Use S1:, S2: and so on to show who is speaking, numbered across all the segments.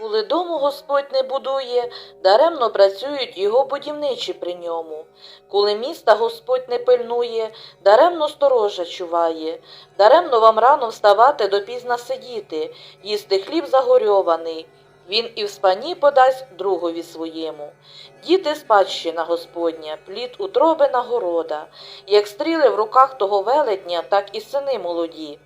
S1: Коли дому Господь не будує, даремно працюють його будівничі при ньому. Коли міста Господь не пильнує, даремно сторожа чуває, даремно вам рано вставати допізна сидіти, їсти хліб загорьований. Він і в спані подасть другові своєму. Діти спадщина Господня, плід утроби нагорода, як стріли в руках того велетня, так і сини молоді.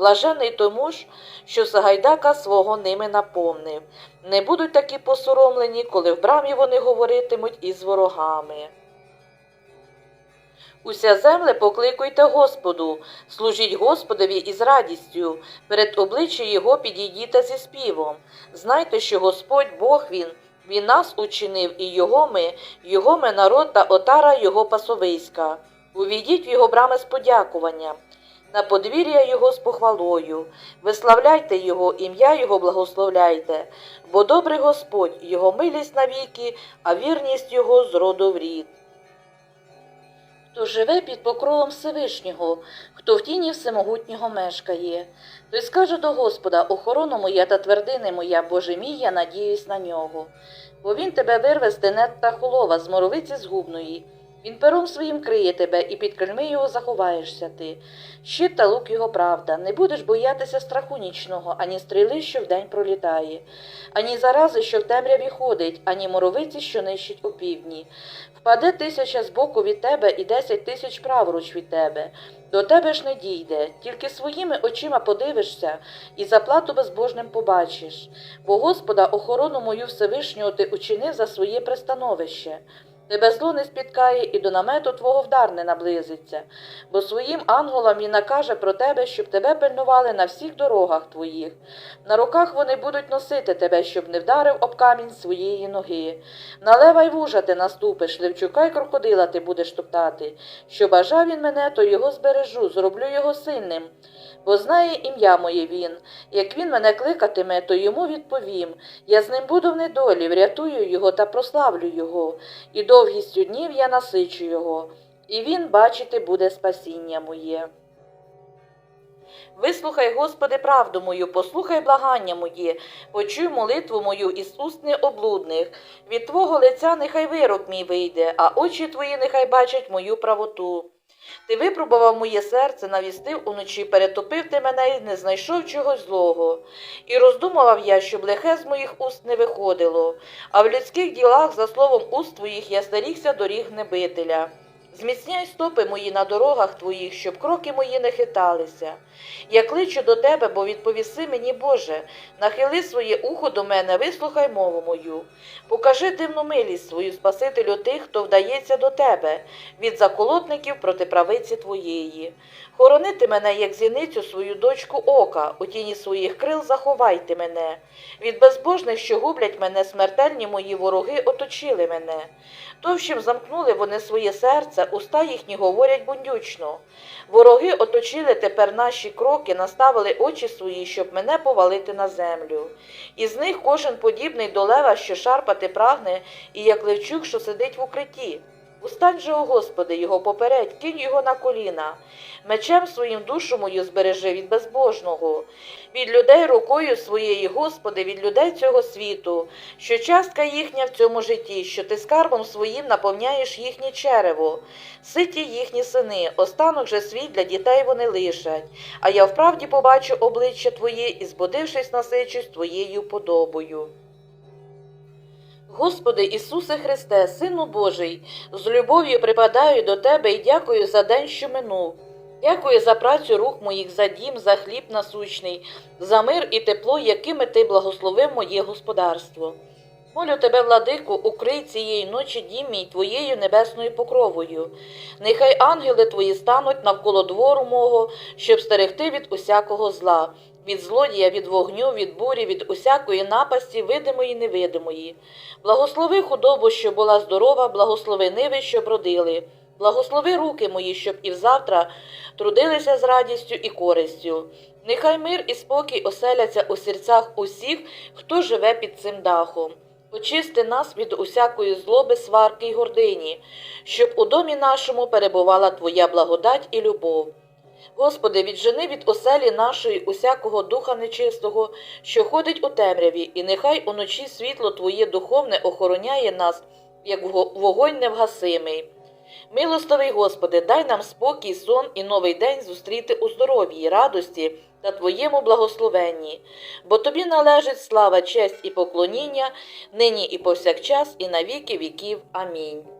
S1: Блажений тому ж, що Сагайдака свого ними наповнив. Не будуть такі посоромлені, коли в брамі вони говоритимуть із ворогами. Уся земле покликуйте Господу, служіть Господові із радістю, перед обличчя Його підійдіте зі співом. Знайте, що Господь Бог Він, Він нас учинив, і Його ми, Його ми народ та отара Його пасовиська. Увійдіть в Його брами з подякуванням, на подвір'я Його з похвалою, виславляйте Його, ім'я Його благословляйте, бо добрий Господь, Його милість навіки, а вірність Його з роду в рід. Хто живе під покровом Всевишнього, хто в тіні всемогутнього мешкає, той скаже до Господа, охорона моя та твердини моя, Боже мій, я надіюсь на нього. Бо він тебе вирве з тенет та холова, з моровиці згубної. Він пером своїм криє тебе, і під крильми його заховаєшся ти. Щит та лук його правда, не будеш боятися страху нічного, ані стріли, що вдень пролітає, ані зарази, що в темряві ходить, ані моровиці, що нищить опівдні. Впаде тисяча збоку від тебе і десять тисяч праворуч від тебе. До тебе ж не дійде, тільки своїми очима подивишся і заплату безбожним побачиш. Бо Господа охорону мою Всевишнього ти учинив за своє пристановище. Тебе зло не спіткає і до намету твого вдар не наблизиться, бо своїм ангелам він накаже про тебе, щоб тебе пильнували на всіх дорогах твоїх. На руках вони будуть носити тебе, щоб не вдарив об камінь своєї ноги. На лева й вужа ти наступиш, левчука й крокодила ти будеш топтати. Що бажав він мене, то його збережу, зроблю його сильним. Бо знає ім'я моє він. Як він мене кликатиме, то йому відповім. Я з ним буду в недолі, врятую його та прославлю його, і довгістю днів я насичу його, і він бачити буде спасіння моє. Вислухай, Господи, правду мою, послухай благання моє, почуй молитву мою із уст необлудних. Від Твого лиця нехай вирок мій вийде, а очі твої нехай бачать мою правоту. Ти випробував моє серце, навістив уночі, перетопив ти мене і не знайшов чогось злого. І роздумував я, щоб лихе з моїх уст не виходило, а в людських ділах, за словом уст твоїх, я старігся доріг небителя. Зміцняй стопи мої на дорогах твоїх, щоб кроки мої не хиталися. Я кличу до тебе, бо відповіси мені, Боже, нахили своє ухо до мене, вислухай мову мою. Покажи дивну милість свою, Спасителю тих, хто вдається до тебе, від заколотників проти правиці твоєї. Хоронити мене, як зіницю свою дочку ока, у тіні своїх крил заховайте мене. Від безбожних, що гублять мене, смертельні мої вороги оточили мене. Товщим замкнули вони своє серце, уста їхні говорять бундючно. Вороги оточили тепер наші кроки, наставили очі свої, щоб мене повалити на землю. Із них кожен подібний до лева, що шарпати прагне, і як левчук, що сидить в укритті. Устань же, о Господи, його попередь, кинь його на коліна. Мечем своїм душу мою збережи від безбожного, від людей рукою своєї, Господи, від людей цього світу, що частка їхня в цьому житті, що ти скарбом своїм наповняєш їхнє черево, ситі їхні сини, останок же свій для дітей вони лишать, а я вправді побачу обличчя Твоє і, збудившись, насичусь Твоєю подобою. Господи Ісусе Христе, Сину Божий, з любов'ю припадаю до Тебе і дякую за день, що минув. Дякую за працю рук моїх, за дім, за хліб насущний, за мир і тепло, якими ти благословив моє господарство. Молю тебе, владику, укрий цієї ночі дім мій твоєю небесною покровою. Нехай ангели твої стануть навколо двору мого, щоб стерегти від усякого зла, від злодія, від вогню, від бурі, від усякої напасті, видимої невидимої. Благослови худобу, що була здорова, благослови ниви, що бродили. Благослови руки мої, щоб і взавтра трудилися з радістю і користю. Нехай мир і спокій оселяться у серцях усіх, хто живе під цим дахом. Очисти нас від усякої злоби, сварки й гордині, щоб у домі нашому перебувала Твоя благодать і любов. Господи, віджени від оселі нашої усякого духа нечистого, що ходить у темряві, і нехай уночі світло Твоє духовне охороняє нас, як вогонь невгасимий. Милостивий Господи, дай нам спокій, сон і новий день зустріти у здоров'ї, радості та Твоєму благословенні, бо Тобі належить слава, честь і поклоніння, нині і повсякчас, і на віки віків. Амінь.